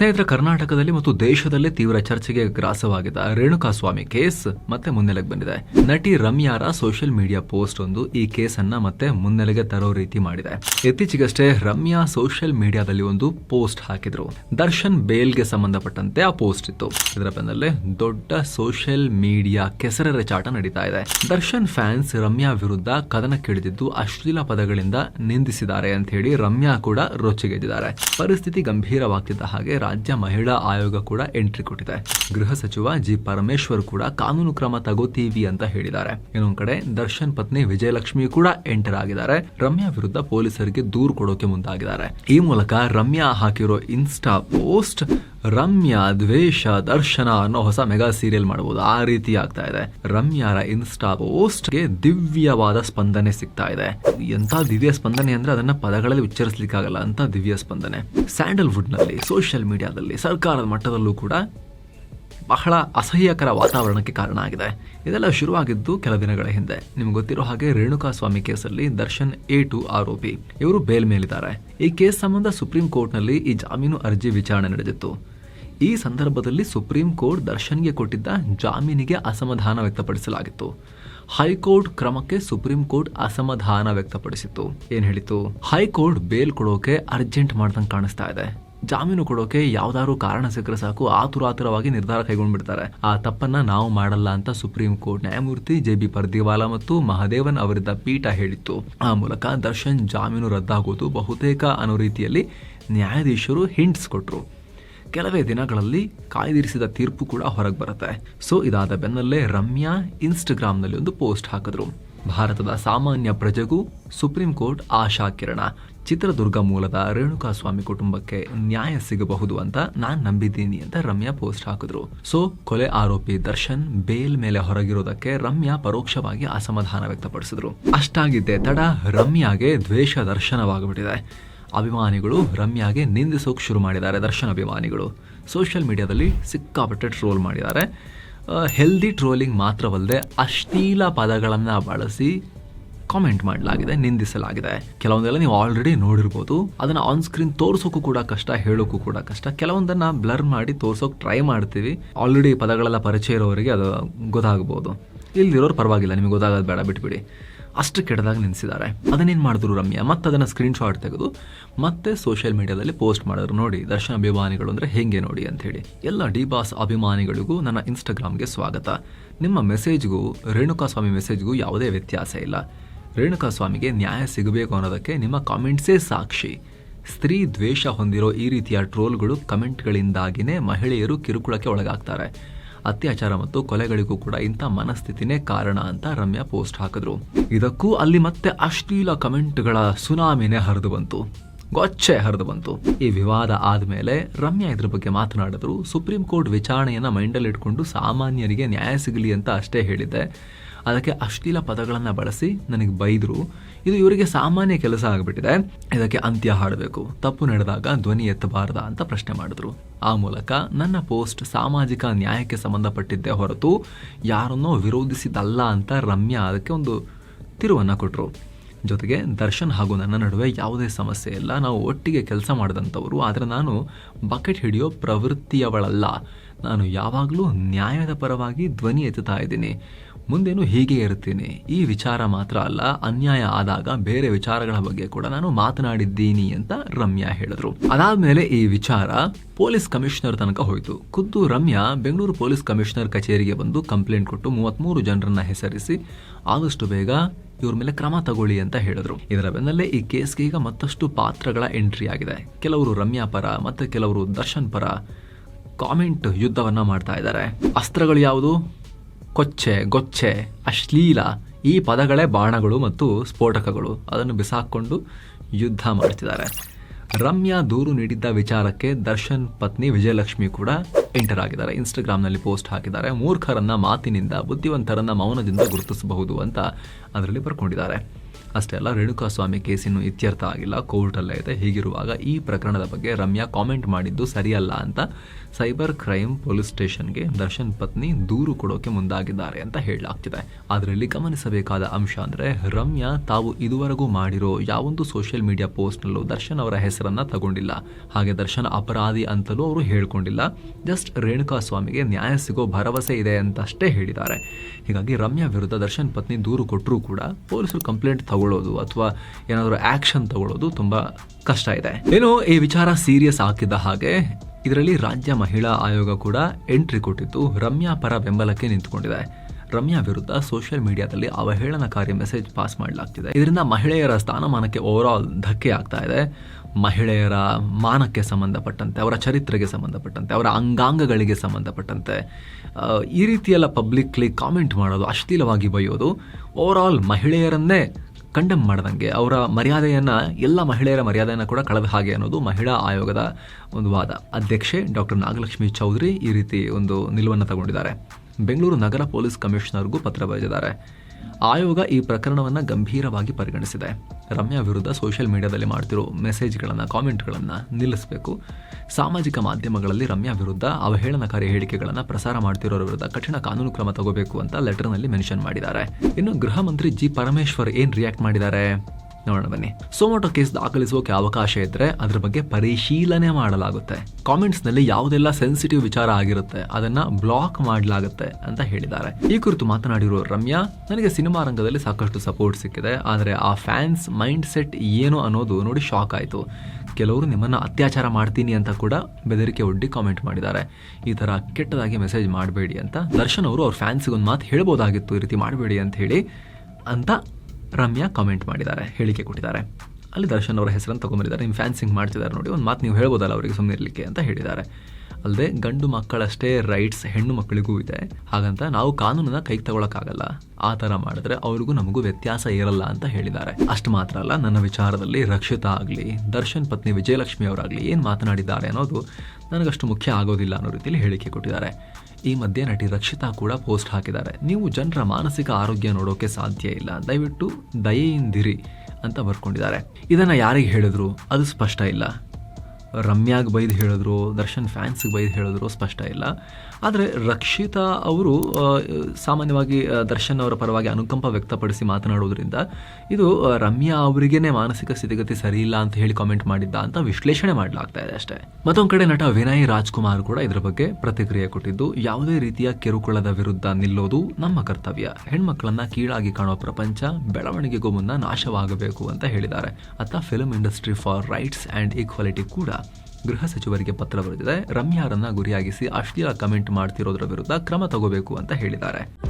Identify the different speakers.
Speaker 1: ಸ್ನೇಹಿತರ, ಕರ್ನಾಟಕದಲ್ಲಿ ಮತ್ತು ದೇಶದಲ್ಲೇ ತೀವ್ರ ಚರ್ಚೆಗೆ ಗ್ರಾಸವಾಗಿದ್ದ ರೇಣುಕಾಸ್ವಾಮಿ ಕೇಸ್ ಮತ್ತೆ ಮುನ್ನೆಲೆಗೆ ಬಂದಿದೆ. ನಟಿ ರಮ್ಯಾರ ಸೋಷಿಯಲ್ ಮೀಡಿಯಾ ಪೋಸ್ಟ್ ಒಂದು ಈ ಕೇಸ್ ಅನ್ನ ಮತ್ತೆ ಮುನ್ನೆಲೆಗೆ ತರೋ ರೀತಿ ಮಾಡಿದೆ. ಇತ್ತೀಚೆಗಷ್ಟೇ ರಮ್ಯಾ ಸೋಷಿಯಲ್ ಮೀಡಿಯಾದಲ್ಲಿ ಒಂದು ಪೋಸ್ಟ್ ಹಾಕಿದ್ರು. ದರ್ಶನ್ ಬೇಲ್ಗೆ ಸಂಬಂಧಪಟ್ಟಂತೆ ಆ ಪೋಸ್ಟ್ ಇತ್ತು. ಇದರ ಬೆನ್ನಲ್ಲೇ ದೊಡ್ಡ ಸೋಷಿಯಲ್ ಮೀಡಿಯಾ ಕೆಸರರ ಚಾಟ ನಡೀತಾ ಇದೆ. ದರ್ಶನ್ ಫ್ಯಾನ್ಸ್ ರಮ್ಯಾ ವಿರುದ್ಧ ಕದನಕ್ಕಿಳಿದಿದ್ದು ಅಶ್ಲೀಲ ಪದಗಳಿಂದ ನಿಂದಿಸಿದ್ದಾರೆ ಅಂತ ಹೇಳಿ ರಮ್ಯಾ ಕೂಡ ರೊಚ್ಚಿಗೆದ್ದಿದ್ದಾರೆ. ಪರಿಸ್ಥಿತಿ ಗಂಭೀರವಾಗ್ತಿದ್ದ ಹಾಗೆ ರಾಜ್ಯ ಮಹಿಳಾ ಆಯೋಗ ಕೂಡ ಎಂಟ್ರಿ ಕೊಟ್ಟಿದೆ. ಗೃಹ ಸಚಿವ ಜಿ ಪರಮೇಶ್ವರ್ ಕೂಡ ಕಾನೂನು ಕ್ರಮ ತಗೋತೀವಿ ಅಂತ ಹೇಳಿದ್ದಾರೆ. ಇನ್ನೊಂದ್ ಕಡೆ ದರ್ಶನ್ ಪತ್ನಿ ವಿಜಯಲಕ್ಷ್ಮಿ ಕೂಡ ಎಂಟರ್ ಆಗಿದ್ದಾರೆ. ರಮ್ಯಾ ವಿರುದ್ಧ ಪೊಲೀಸರಿಗೆ ದೂರು ಕೊಡೋಕೆ ಮುಂದಾಗಿದ್ದಾರೆ. ಈ ಮೂಲಕ ರಮ್ಯಾ ಹಾಕಿರೋ ಇನ್ಸ್ಟಾ ಪೋಸ್ಟ್ ರಮ್ಯಾ ದ್ವೇಷ ದರ್ಶನ ಅನ್ನೋ ಹೊಸ ಮೆಗಾ ಸೀರಿಯಲ್ ಮಾಡಬಹುದು ಆ ರೀತಿ ಆಗ್ತಾ ಇದೆ. ರಮ್ಯಾರ ಇನ್ಸ್ಟಾ ಪೋಸ್ಟ್ಗೆ ದಿವ್ಯವಾದ ಸ್ಪಂದನೆ ಸಿಗ್ತಾ ಇದೆ. ಎಂತ ದಿವ್ಯ ಸ್ಪಂದನೆ ಅಂದ್ರೆ ಅದನ್ನ ಪದಗಳಲ್ಲಿ ಉಚ್ಚರಿಸಲಿಕ್ಕಾಗಲ್ಲ. ಅಂತ ದಿವ್ಯ ಸ್ಪಂದನೆ. ಸ್ಯಾಂಡಲ್ವುಡ್ನಲ್ಲಿ ಸೋಷಿಯಲ್ ಮೀಡಿಯಾದಲ್ಲಿ, ಸರ್ಕಾರದ ಮಟ್ಟದಲ್ಲೂ ಕೂಡ ಬಹಳ ಅಸಹ್ಯಕರ ವಾತಾವರಣಕ್ಕೆ ಕಾರಣ ಆಗಿದೆ. ಇದೆಲ್ಲ ಶುರುವಾಗಿದ್ದು ಕೆಲ ದಿನಗಳ ಹಿಂದೆ. ನಿಮ್ಗೆ ಗೊತ್ತಿರೋ ಹಾಗೆ ರೇಣುಕಾ ಸ್ವಾಮಿ ಕೇಸಲ್ಲಿ ದರ್ಶನ್ ಎ ಟು ಆರೋಪಿ ಇವರು ಬೇಲ್ ಮೇಲಿದ್ದಾರೆ. ಈ ಕೇಸ್ ಸಂಬಂಧ ಸುಪ್ರೀಂ ಕೋರ್ಟ್ನಲ್ಲಿ ಈ ಜಾಮೀನು ಅರ್ಜಿ ವಿಚಾರಣೆ ನಡೆದಿತ್ತು. ಈ ಸಂದರ್ಭದಲ್ಲಿ ಸುಪ್ರೀಂ ಕೋರ್ಟ್ ದರ್ಶನ್ಗೆ ಕೊಟ್ಟಿದ್ದ ಜಾಮೀನಿಗೆ ಅಸಮಾಧಾನ ವ್ಯಕ್ತಪಡಿಸಲಾಗಿತ್ತು. ಹೈಕೋರ್ಟ್ ಕ್ರಮಕ್ಕೆ ಸುಪ್ರೀಂ ಕೋರ್ಟ್ ಅಸಮಾಧಾನ ವ್ಯಕ್ತಪಡಿಸಿತ್ತು. ಏನ್ ಹೇಳಿತು? ಹೈಕೋರ್ಟ್ ಬೇಲ್ ಕೊಡೋಕೆ ಅರ್ಜೆಂಟ್ ಮಾಡ್ದಂಗೆ ಕಾಣಿಸ್ತಾ ಇದೆ. ಜಾಮೀನು ಕೊಡೋಕೆ ಯಾವ್ದಾದ್ರು ಕಾರಣ ಸಿಕ್ಕರೆ ಸಾಕು, ಆತುರಾತುರವಾಗಿ ನಿರ್ಧಾರ ಕೈಗೊಂಡ್ಬಿಡ್ತಾರೆ. ಆ ತಪ್ಪನ್ನ ನಾವು ಮಾಡಲ್ಲ ಅಂತ ಸುಪ್ರೀಂ ಕೋರ್ಟ್ ನ್ಯಾಯಮೂರ್ತಿ ಜೆ ಬಿ ಪರ್ದಿವಾಲಾ ಮತ್ತು ಮಹದೇವನ್ ಅವರಿದ್ದ ಪೀಠ ಹೇಳಿತ್ತು. ಆ ಮೂಲಕ ದರ್ಶನ್ ಜಾಮೀನು ರದ್ದಾಗೋದು ಬಹುತೇಕ ಅನ್ನೋ ರೀತಿಯಲ್ಲಿ ನ್ಯಾಯಾಧೀಶರು ಹಿಂಟ್ಸ್ ಕೊಟ್ರು. ಕೆಲವೇ ದಿನಗಳಲ್ಲಿ ಕಾಯ್ದಿರಿಸಿದ ತೀರ್ಪು ಕೂಡ ಹೊರಗೆ ಬರುತ್ತೆ. ಸೊ ಇದಾದ ಬೆನ್ನಲ್ಲೇ ರಮ್ಯಾ ಇನ್ಸ್ಟಾಗ್ರಾಮ್ನಲ್ಲಿ ಒಂದು ಪೋಸ್ಟ್ ಹಾಕಿದ್ರು. ಭಾರತದ ಸಾಮಾನ್ಯ ಪ್ರಜೆಗೂ ಸುಪ್ರೀಂ ಕೋರ್ಟ್ ಆಶಾ ಕಿರಣ ಚಿತ್ರದುರ್ಗ ಮೂಲದ ರೇಣುಕಾ ಸ್ವಾಮಿ ಕುಟುಂಬಕ್ಕೆ ನ್ಯಾಯ ಸಿಗಬಹುದು ಅಂತ ನಾನ್ ನಂಬಿದ್ದೀನಿ ಅಂತ ರಮ್ಯಾ ಪೋಸ್ಟ್ ಹಾಕಿದ್ರು. ಸೊ ಕೊಲೆ ಆರೋಪಿ ದರ್ಶನ್ ಬೇಲ್ ಮೇಲೆ ಹೊರಗಿರೋದಕ್ಕೆ ರಮ್ಯಾ ಪರೋಕ್ಷವಾಗಿ ಅಸಮಾಧಾನ ವ್ಯಕ್ತಪಡಿಸಿದ್ರು. ಅಷ್ಟಾಗಿದ್ದೆ ತಡ ರಮ್ಯಾಗೆ ದ್ವೇಷ ದರ್ಶನವಾಗ್ಬಿಟ್ಟಿದೆ. ಅಭಿಮಾನಿಗಳು ರಮ್ಯಾಗೆ ನಿಂದಿಸೋಕೆ ಶುರು ಮಾಡಿದ್ದಾರೆ, ದರ್ಶನ್ ಅಭಿಮಾನಿಗಳು. ಸೋಷಿಯಲ್ ಮೀಡಿಯಾದಲ್ಲಿ ಸಿಕ್ಕಾಪಟ್ಟೆ ಟ್ರೋಲ್ ಮಾಡಿದ್ದಾರೆ. ಹೆಲ್ದಿ ಟ್ರೋಲಿಂಗ್ ಮಾತ್ರವಲ್ಲದೆ ಅಶ್ಲೀಲ ಪದಗಳನ್ನು ಬಳಸಿ ಕಾಮೆಂಟ್ ಮಾಡಲಾಗಿದೆ, ನಿಂದಿಸಲಾಗಿದೆ. ಕೆಲವೊಂದೆಲ್ಲ ನೀವು ಆಲ್ರೆಡಿ ನೋಡಿರ್ಬೋದು. ಅದನ್ನು ಆನ್ ಸ್ಕ್ರೀನ್ ತೋರಿಸೋಕ್ಕೂ ಕೂಡ ಕಷ್ಟ ಹೇಳೋಕ್ಕೂ ಕೂಡ ಕಷ್ಟ. ಕೆಲವೊಂದನ್ನು ಬ್ಲರ್ ಮಾಡಿ ತೋರಿಸೋಕೆ ಟ್ರೈ ಮಾಡ್ತೀವಿ. ಆಲ್ರೆಡಿ ಪದಗಳೆಲ್ಲ ಪರಿಚಯ ಇರೋರಿಗೆ ಅದು ಗೊತ್ತಾಗ್ಬೋದು. ಇಲ್ದಿರೋರು ಪರವಾಗಿಲ್ಲ, ನಿಮಗೆ ಗೊತ್ತಾಗೋದು ಬೇಡ, ಬಿಟ್ಬಿಡಿ. ಅಷ್ಟು ಕೆಡದಾಗ ನಿಲ್ಲಿಸಿದ್ದಾರೆ ಅದನ್ನೇನು ಮಾಡಿದ್ರು ರಮ್ಯಾ? ಮತ್ತೆ ಅದನ್ನು ಸ್ಕ್ರೀನ್ ಶಾಟ್ ತೆಗೆದು ಮತ್ತೆ ಸೋಷಿಯಲ್ ಮೀಡಿಯಾದಲ್ಲಿ ಪೋಸ್ಟ್ ಮಾಡಿದ್ರು. ನೋಡಿ, ದರ್ಶನ್ ಅಭಿಮಾನಿಗಳು ಅಂದರೆ ಹೇಗೆ ನೋಡಿ ಅಂಥೇಳಿ ಎಲ್ಲ ಡಿ ಬಾಸ್ ಅಭಿಮಾನಿಗಳಿಗೂ ನನ್ನ ಇನ್ಸ್ಟಾಗ್ರಾಮ್ಗೆ ಸ್ವಾಗತ. ನಿಮ್ಮ ಮೆಸೇಜ್ಗೂ ರೇಣುಕಾಸ್ವಾಮಿ ಮೆಸೇಜ್ಗೂ ಯಾವುದೇ ವ್ಯತ್ಯಾಸ ಇಲ್ಲ. ರೇಣುಕಾಸ್ವಾಮಿಗೆ ನ್ಯಾಯ ಸಿಗಬೇಕು ಅನ್ನೋದಕ್ಕೆ ನಿಮ್ಮ ಕಾಮೆಂಟ್ಸೇ ಸಾಕ್ಷಿ. ಸ್ತ್ರೀ ದ್ವೇಷ ಹೊಂದಿರೋ ಈ ರೀತಿಯ ಟ್ರೋಲ್ಗಳು ಕಮೆಂಟ್ಗಳಿಂದಾಗಿಯೇ ಮಹಿಳೆಯರು ಕಿರುಕುಳಕ್ಕೆ ಒಳಗಾಗ್ತಾರೆ. ಅತ್ಯಾಚಾರ ಮತ್ತು ಕೊಲೆಗಳಿಗೂ ಕೂಡ ಇಂಥ ಮನಸ್ಥಿತಿನೇ ಕಾರಣ ಅಂತ ರಮ್ಯಾ ಪೋಸ್ಟ್ ಹಾಕಿದ್ರು. ಇದಕ್ಕೂ ಅಲ್ಲಿ ಮತ್ತೆ ಅಶ್ಲೀಲ ಕಮೆಂಟ್ಗಳ ಸುನಾಮಿನೇ ಹರಿದು ಬಂತು. ಗೊಚ್ಚೆ ಹರಿದು ಬಂತು. ಈ ವಿವಾದ ಆದ್ಮೇಲೆ ರಮ್ಯಾ ಇದ್ರ ಬಗ್ಗೆ ಮಾತನಾಡಿದ್ರು, ಸುಪ್ರೀಂ ಕೋರ್ಟ್ ವಿಚಾರಣೆಯನ್ನ ಮೈಂಡಲ್ಲಿ ಇಟ್ಕೊಂಡು ಸಾಮಾನ್ಯರಿಗೆ ನ್ಯಾಯ ಸಿಗಲಿ ಅಂತ ಅಷ್ಟೇ ಹೇಳಿದ್ದೆ. ಅದಕ್ಕೆ ಅಶ್ಲೀಲ ಪದಗಳನ್ನು ಬಳಸಿ ನನಗೆ ಬೈದರು. ಇದು ಇವರಿಗೆ ಸಾಮಾನ್ಯ ಕೆಲಸ ಆಗಿಬಿಟ್ಟಿದೆ. ಇದಕ್ಕೆ ಅಂತ್ಯ ಹಾಡಬೇಕು. ತಪ್ಪು ನಡೆದಾಗ ಧ್ವನಿ ಎತ್ತಬಾರದ ಅಂತ ಪ್ರಶ್ನೆ ಮಾಡಿದ್ರು. ಆ ಮೂಲಕ ನನ್ನ ಪೋಸ್ಟ್ ಸಾಮಾಜಿಕ ನ್ಯಾಯಕ್ಕೆ ಸಂಬಂಧಪಟ್ಟಿದ್ದೇ ಹೊರತು ಯಾರನ್ನೋ ವಿರೋಧಿಸಿದಲ್ಲ ಅಂತ ರಮ್ಯಾ ಅದಕ್ಕೆ ಒಂದು ತಿರುವನ್ನು ಕೊಟ್ಟರು ಜೊತೆಗೆ ದರ್ಶನ್ ಹಾಗೂ ನನ್ನ ನಡುವೆ ಯಾವುದೇ ಸಮಸ್ಯೆ ಇಲ್ಲ. ನಾವು ಒಟ್ಟಿಗೆ ಕೆಲಸ ಮಾಡಿದಂಥವರು. ಆದರೆ ನಾನು ಬಕೆಟ್ ಹಿಡಿಯೋ ಪ್ರವೃತ್ತಿಯವಳಲ್ಲ. ನಾನು ಯಾವಾಗಲೂ ನ್ಯಾಯದ ಪರವಾಗಿ ಧ್ವನಿ ಎತ್ತುತ್ತಾ ಇದ್ದೀನಿ. ಮುಂದೇನು ಹೀಗೆ ಇರ್ತೀನಿ? ಈ ವಿಚಾರ ಮಾತ್ರ ಅಲ್ಲ, ಅನ್ಯಾಯ ಆದಾಗ ಬೇರೆ ವಿಚಾರಗಳ ಬಗ್ಗೆ ಕೂಡ ನಾನು ಮಾತನಾಡಿದ್ದೀನಿ ಅಂತ ರಮ್ಯಾ ಹೇಳಿದ್ರು. ಅದಾದ್ಮೇಲೆ ಈ ವಿಚಾರ ಪೊಲೀಸ್ ಕಮಿಷನರ್ ತನಕ ಹೋಯಿತು. ಖುದ್ದು ರಮ್ಯಾ ಬೆಂಗಳೂರು ಪೊಲೀಸ್ ಕಮಿಷನರ್ ಕಚೇರಿಗೆ ಬಂದು ಕಂಪ್ಲೇಂಟ್ ಕೊಟ್ಟು ಮೂವತ್ಮೂರು ಜನರನ್ನ ಹೆಸರಿಸಿ, ಆದಷ್ಟು ಬೇಗ ಇವ್ರ ಮೇಲೆ ಕ್ರಮ ತಗೊಳ್ಳಿ ಅಂತ ಹೇಳಿದ್ರು. ಇದರ ಬೆನ್ನಲ್ಲೇ ಈ ಕೇಸ್ಗೆ ಈಗ ಮತ್ತಷ್ಟು ಪಾತ್ರಗಳ ಎಂಟ್ರಿ ಆಗಿದೆ. ಕೆಲವರು ರಮ್ಯಾ ಪರ ಮತ್ತೆ ಕೆಲವರು ದರ್ಶನ್ ಪರ ಕಾಮೆಂಟ್ ಯುದ್ಧವನ್ನ ಮಾಡ್ತಾ ಇದ್ದಾರೆ. ಅಸ್ತ್ರಗಳು ಯಾವುದು? ಕೊಚ್ಚೆ, ಗೊಚ್ಚೆ, ಅಶ್ಲೀಲ ಈ ಪದಗಳೇ ಬಾಣಗಳು ಮತ್ತು ಸ್ಫೋಟಕಗಳು. ಅದನ್ನು ಬಿಸಾಕೊಂಡು ಯುದ್ಧ ಮಾಡ್ತಿದ್ದಾರೆ ರಮ್ಯಾ ದೂರು ನೀಡಿದ್ದ ವಿಚಾರಕ್ಕೆ ದರ್ಶನ್ ಪತ್ನಿ ವಿಜಯಲಕ್ಷ್ಮಿ ಕೂಡ ಎಂಟರ್ ಆಗಿದ್ದಾರೆ. ಇನ್ಸ್ಟಾಗ್ರಾಮ್ನಲ್ಲಿ ಪೋಸ್ಟ್ ಹಾಕಿದ್ದಾರೆ. ಮೂರ್ಖರನ್ನ ಮಾತಿನಿಂದ ಬುದ್ಧಿವಂತರನ್ನ ಮೌನದಿಂದ ಗುರುತಿಸಬಹುದು ಅಂತ ಅದರಲ್ಲಿ ಬರ್ಕೊಂಡಿದ್ದಾರೆ. ಅಷ್ಟೇ ಅಲ್ಲ, ರೇಣುಕಾಸ್ವಾಮಿ ಸ್ವಾಮಿ ಕೇಸಿನೂ ಇತ್ಯರ್ಥ ಆಗಿಲ್ಲ. ಕೋರ್ಟಲ್ಲೇ ಇದೆ. ಹೀಗಿರುವಾಗ ಈ ಪ್ರಕರಣದ ಬಗ್ಗೆ ರಮ್ಯಾ ಕಾಮೆಂಟ್ ಮಾಡಿದ್ದು ಸರಿಯಲ್ಲ ಅಂತ ಸೈಬರ್ ಕ್ರೈಮ್ ಪೊಲೀಸ್ ಸ್ಟೇಷನ್ಗೆ ದರ್ಶನ್ ಪತ್ನಿ ದೂರು ಕೊಡೋಕೆ ಮುಂದಾಗಿದ್ದಾರೆ ಅಂತ ಹೇಳಲಾಗ್ತಿದೆ. ಅದರಲ್ಲಿ ಗಮನಿಸಬೇಕಾದ ಅಂಶ ಅಂದರೆ ರಮ್ಯಾ ತಾವು ಇದುವರೆಗೂ ಮಾಡಿರೋ ಯಾವೊಂದು ಸೋಷಿಯಲ್ ಮೀಡಿಯಾ ಪೋಸ್ಟ್ನಲ್ಲೂ ದರ್ಶನ್ ಅವರ ಹೆಸರನ್ನು ತಗೊಂಡಿಲ್ಲ. ಹಾಗೆ ದರ್ಶನ್ ಅಪರಾಧಿ ಅಂತಲೂ ಅವರು ಹೇಳ್ಕೊಂಡಿಲ್ಲ. ಜಸ್ಟ್ ರೇಣುಕಾ ಸ್ವಾಮಿಗೆ ನ್ಯಾಯ ಸಿಗೋ ಭರವಸೆ ಇದೆ ಅಂತಷ್ಟೇ ಹೇಳಿದ್ದಾರೆ. ಹೀಗಾಗಿ ರಮ್ಯಾ ವಿರುದ್ಧ ದರ್ಶನ್ ಪತ್ನಿ ದೂರು ಕೊಟ್ಟರೂ ಕೂಡ ಪೊಲೀಸರು ಕಂಪ್ಲೇಂಟ್ ತಗೊಳ್ಳೋದು ಅಥವಾ ಏನಾದರೂ ಆ್ಯಕ್ಷನ್ ತಗೊಳ್ಳೋದು ತುಂಬ ಕಷ್ಟ ಇದೆ. ಏನು ಈ ವಿಚಾರ ಸೀರಿಯಸ್ ಹಾಕಿದ್ದ ಹಾಗೆ ಇದರಲ್ಲಿ ರಾಜ್ಯ ಮಹಿಳಾ ಆಯೋಗ ಕೂಡ ಎಂಟ್ರಿ ಕೊಟ್ಟಿದ್ದು ರಮ್ಯಾ ಪರ ಬೆಂಬಲಕ್ಕೆ ನಿಂತುಕೊಂಡಿದೆ. ರಮ್ಯಾ ವಿರುದ್ಧ ಸೋಷಿಯಲ್ ಮೀಡಿಯಾದಲ್ಲಿ ಅವಹೇಳನಕಾರಿ ಮೆಸೇಜ್ ಪಾಸ್ ಮಾಡಲಾಗ್ತಿದೆ. ಇದರಿಂದ ಮಹಿಳೆಯರ ಸ್ಥಾನಮಾನಕ್ಕೆ ಓವರ್ ಆಲ್ ಧಕ್ಕೆ ಆಗ್ತಾ ಇದೆ. ಮಹಿಳೆಯರ ಮಾನಕ್ಕೆ ಸಂಬಂಧಪಟ್ಟಂತೆ, ಅವರ ಚರಿತ್ರೆಗೆ ಸಂಬಂಧಪಟ್ಟಂತೆ, ಅವರ ಅಂಗಾಂಗಗಳಿಗೆ ಸಂಬಂಧಪಟ್ಟಂತೆ ಈ ರೀತಿಯೆಲ್ಲ ಪಬ್ಲಿಕ್ಲಿ ಕಾಮೆಂಟ್ ಮಾಡೋದು ಅಶ್ಲೀಲವಾಗಿ ಬೈಯೋದು ಓವರ್ ಆಲ್ ಮಹಿಳೆಯರನ್ನೇ ಕಂಡೆಮ್ ಮಾಡ್ದಂಗೆ ಅವರ ಮರ್ಯಾದೆಯನ್ನು, ಎಲ್ಲ ಮಹಿಳೆಯರ ಮರ್ಯಾದೆಯನ್ನು ಕೂಡ ಕಳೆದ ಹಾಗೆ ಅನ್ನೋದು ಮಹಿಳಾ ಆಯೋಗದ ಒಂದು ವಾದ. ಅಧ್ಯಕ್ಷೆ ಡಾಕ್ಟರ್ ನಾಗಲಕ್ಷ್ಮಿ ಚೌಧರಿ ಈ ರೀತಿ ಒಂದು ನಿಲುವನ್ನು ತಗೊಂಡಿದ್ದಾರೆ. ಬೆಂಗಳೂರು ನಗರ ಪೊಲೀಸ್ ಕಮಿಷನರ್ಗೂ ಪತ್ರ ಬರೆದಿದ್ದಾರೆ. ಆಯೋಗ ಈ ಪ್ರಕರಣವನ್ನು ಗಂಭೀರವಾಗಿ ಪರಿಗಣಿಸಿದೆ. ರಮ್ಯಾ ವಿರುದ್ಧ ಸೋಷಿಯಲ್ ಮೀಡಿಯಾದಲ್ಲಿ ಮಾಡ್ತಿರೋ ಮೆಸೇಜ್ಗಳನ್ನು, ಕಾಮೆಂಟ್ಗಳನ್ನು ನಿಲ್ಲಿಸಬೇಕು. ಸಾಮಾಜಿಕ ಮಾಧ್ಯಮಗಳಲ್ಲಿ ರಮ್ಯಾ ವಿರುದ್ಧ ಅವಹೇಳನಕಾರಿ ಹೇಳಿಕೆಗಳನ್ನು ಪ್ರಸಾರ ಮಾಡ್ತಿರೋರ ವಿರುದ್ಧ ಕಠಿಣ ಕಾನೂನು ಕ್ರಮ ತಗೋಬೇಕು ಅಂತ ಲೆಟರ್ನಲ್ಲಿ ಮೆನ್ಷನ್ ಮಾಡಿದ್ದಾರೆ. ಇನ್ನು ಗೃಹ ಮಂತ್ರಿ ಜಿ ಪರಮೇಶ್ವರ್ ಏನು ರಿಯಾಕ್ಟ್ ಮಾಡಿದ್ದಾರೆ? ನೋಡೋಣ ಬನ್ನಿ. ಸೋಮೋಟೋ ಕೇಸ್ ದಾಖಲಿಸೋಕೆ ಅವಕಾಶ ಇದ್ರೆ ಅದ್ರ ಬಗ್ಗೆ ಪರಿಶೀಲನೆ ಮಾಡಲಾಗುತ್ತೆ. ಕಾಮೆಂಟ್ಸ್ನಲ್ಲಿ ಯಾವುದೆಲ್ಲ ಸೆನ್ಸಿಟಿವ್ ವಿಚಾರ ಆಗಿರುತ್ತೆ, ಅದನ್ನ ಬ್ಲಾಕ್ ಮಾಡಲಾಗುತ್ತೆ ಅಂತ ಹೇಳಿದ್ದಾರೆ. ಈ ಕುರಿತು ಮಾತನಾಡಿರುವ ರಮ್ಯಾ, ನನಗೆ ಸಿನಿಮಾ ರಂಗದಲ್ಲಿ ಸಾಕಷ್ಟು ಸಪೋರ್ಟ್ ಸಿಕ್ಕಿದೆ, ಆದರೆ ಆ ಫ್ಯಾನ್ಸ್ ಮೈಂಡ್ ಸೆಟ್ ಏನು ಅನ್ನೋದು ನೋಡಿ ಶಾಕ್ ಆಯಿತು. ಕೆಲವರು ನಿಮ್ಮನ್ನ ಅತ್ಯಾಚಾರ ಮಾಡ್ತೀನಿ ಅಂತ ಕೂಡ ಬೆದರಿಕೆ ಒಡ್ಡಿ ಕಾಮೆಂಟ್ ಮಾಡಿದ್ದಾರೆ. ಈ ತರ ಕೆಟ್ಟದಾಗಿ ಮೆಸೇಜ್ ಮಾಡಬೇಡಿ ಅಂತ ದರ್ಶನ್ ಅವರು ಅವ್ರ ಫ್ಯಾನ್ಸ್ಗೆ ಒಂದು ಮಾತು ಹೇಳ್ಬೋದಾಗಿತ್ತು, ಈ ರೀತಿ ಮಾಡಬೇಡಿ ಅಂತ ಹೇಳಿ, ಅಂತ ರಮ್ಯಾ ಕಾಮೆಂಟ್ ಮಾಡಿದ್ದಾರೆ, ಹೇಳಿಕೆ ಕೊಟ್ಟಿದ್ದಾರೆ. ಅಲ್ಲಿ ದರ್ಶನ್ ಅವರ ಹೆಸರನ್ನು ತೊಗೊಂಡಿದ್ದಾರೆ ನಿಮ್ಮ ಫ್ಯಾನ್ಸಿಂಗ್ ಮಾಡ್ತಿದ್ದಾರೆ ನೋಡಿ, ಒಂದು ಮಾತು ನೀವು ಹೇಳ್ಬೋದಲ್ಲ ಅವರಿಗೆ ಸುಮ್ಮನೆ ಇರಲಿಕ್ಕೆ ಅಂತ ಹೇಳಿದ್ದಾರೆ. ಅಲ್ಲದೆ ಗಂಡು ಮಕ್ಕಳಷ್ಟೇ ರೈಟ್ಸ್ ಹೆಣ್ಣು ಮಕ್ಕಳಿಗೂ ಇದೆ. ಹಾಗಂತ ನಾವು ಕಾನೂನನ್ನ ಕೈಗೆ ತಗೊಳಕ್ಕಾಗಲ್ಲ. ಆ ಥರ ಮಾಡಿದ್ರೆ ಅವ್ರಿಗೂ ನಮಗೂ ವ್ಯತ್ಯಾಸ ಇರಲ್ಲ ಅಂತ ಹೇಳಿದ್ದಾರೆ. ಅಷ್ಟು ಮಾತ್ರ ಅಲ್ಲ, ನನ್ನ ವಿಚಾರದಲ್ಲಿ ರಕ್ಷಿತಾ ಆಗಲಿ, ದರ್ಶನ್ ಪತ್ನಿ ವಿಜಯಲಕ್ಷ್ಮಿ ಅವರಾಗಲಿ ಏನು ಮಾತನಾಡಿದ್ದಾರೆ ಅನ್ನೋದು ನನಗಷ್ಟು ಮುಖ್ಯ ಆಗೋದಿಲ್ಲ ಅನ್ನೋ ರೀತಿಯಲ್ಲಿ ಹೇಳಿಕೆ ಕೊಟ್ಟಿದ್ದಾರೆ. ಈ ಮಧ್ಯೆ ನಟಿ ರಕ್ಷಿತಾ ಕೂಡ ಪೋಸ್ಟ್ ಹಾಕಿದ್ದಾರೆ. ನೀವು ಜನರ ಮಾನಸಿಕ ಆರೋಗ್ಯ ನೋಡೋಕೆ ಸಾಧ್ಯ ಇಲ್ಲ. ದಯವಿಟ್ಟು ದಯೆಯಿಂದಿರಿ ಅಂತ ಬರ್ಕೊಂಡಿದ್ದಾರೆ. ಇದನ್ನು ಯಾರಿಗೆ ಹೇಳಿದ್ರು? ಅದು ಸ್ಪಷ್ಟ ಇಲ್ಲ. ರಮ್ಯಾಗೆ ಬೈದು ಹೇಳಿದ್ರು, ದರ್ಶನ್ ಫ್ಯಾನ್ಸಿಗೆ ಬೈದು ಹೇಳಿದ್ರು ಸ್ಪಷ್ಟ ಇಲ್ಲ. ಆದರೆ ರಕ್ಷಿತಾ ಅವರು ಸಾಮಾನ್ಯವಾಗಿ ದರ್ಶನ್ ಅವರ ಪರವಾಗಿ ಅನುಕಂಪ ವ್ಯಕ್ತಪಡಿಸಿ ಮಾತನಾಡೋದ್ರಿಂದ ಇದು ರಮ್ಯಾ ಅವರಿಗೇನೆ ಮಾನಸಿಕ ಸ್ಥಿತಿಗತಿ ಸರಿ ಇಲ್ಲ ಅಂತ ಹೇಳಿ ಕಾಮೆಂಟ್ ಮಾಡಿದ್ದ ಅಂತ ವಿಶ್ಲೇಷಣೆ ಮಾಡಲಾಗ್ತಾ ಇದೆ ಅಷ್ಟೇ. ಮತ್ತೊಂದು ಕಡೆ ನಟ ವಿನಯ್ ರಾಜ್ಕುಮಾರ್ ಕೂಡ ಇದರ ಬಗ್ಗೆ ಪ್ರತಿಕ್ರಿಯೆ ಕೊಟ್ಟಿದ್ದು, ಯಾವುದೇ ರೀತಿಯ ಕಿರುಕುಳದ ವಿರುದ್ಧ ನಿಲ್ಲೋದು ನಮ್ಮ ಕರ್ತವ್ಯ. ಹೆಣ್ಮಕ್ಳನ್ನ ಕೀಳಾಗಿ ಕಾಣುವ ಪ್ರಪಂಚ ಬೆಳವಣಿಗೆಗೂ ಮುನ್ನ ನಾಶವಾಗಬೇಕು ಅಂತ ಹೇಳಿದ್ದಾರೆ. ಅತ್ತ film industry for rights and equality ಕೂಡ ಗೃಹ ಸಚಿವರಿಗೆ ಪತ್ರ ಬರೆದಿದೆ. ರಮ್ಯಾರನ್ನ ಗುರಿಯಾಗಿಸಿ ಅಶ್ಲೀಲ ಕಮೆಂಟ್ ಮಾಡ್ತಿರೋದ್ರ ವಿರುದ್ಧ ಕ್ರಮ ತಗೋಬೇಕು ಅಂತ ಹೇಳಿದ್ದಾರೆ.